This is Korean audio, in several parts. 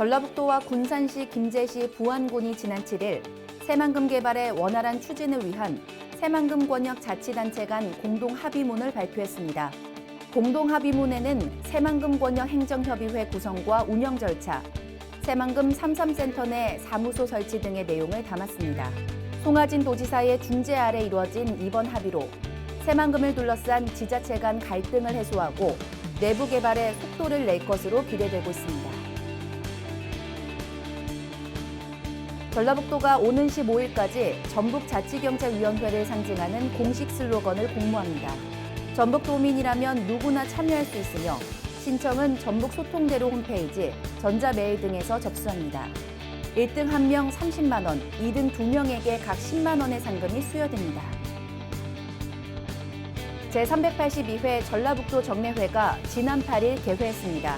전라북도와 군산시, 김제시, 부안군이 지난 7일 새만금 개발의 원활한 추진을 위한 새만금 권역 자치단체 간 공동 합의문을 발표했습니다. 공동 합의문에는 새만금 권역 행정협의회 구성과 운영 절차, 새만금 삼삼센터 내 사무소 설치 등의 내용을 담았습니다. 송하진 도지사의 중재 아래 이루어진 이번 합의로 새만금을 둘러싼 지자체 간 갈등을 해소하고 내부 개발에 속도를 낼 것으로 기대되고 있습니다. 전라북도가 오는 15일까지 전북자치경제위원회를 상징하는 공식 슬로건을 공모합니다. 전북 도민이라면 누구나 참여할 수 있으며 신청은 전북 소통대로 홈페이지, 전자메일 등에서 접수합니다. 1등 1명 30만 원, 2등 2명에게 각 10만 원의 상금이 수여됩니다. 제382회 전라북도 정례회가 지난 8일 개회했습니다.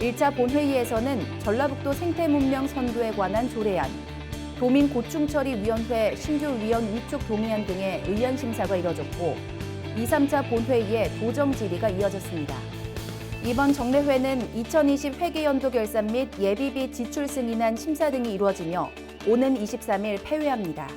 1차 본회의에서는 전라북도 생태문명 선도에 관한 조례안, 도민 고충처리위원회 신규 위원 위촉 동의안 등의 의견 심사가 이뤄졌고 2, 3차 본회의에 도정 질의가 이어졌습니다. 이번 정례회는 2020 회계연도 결산 및 예비비 지출 승인안 심사 등이 이루어지며 오는 23일 폐회합니다.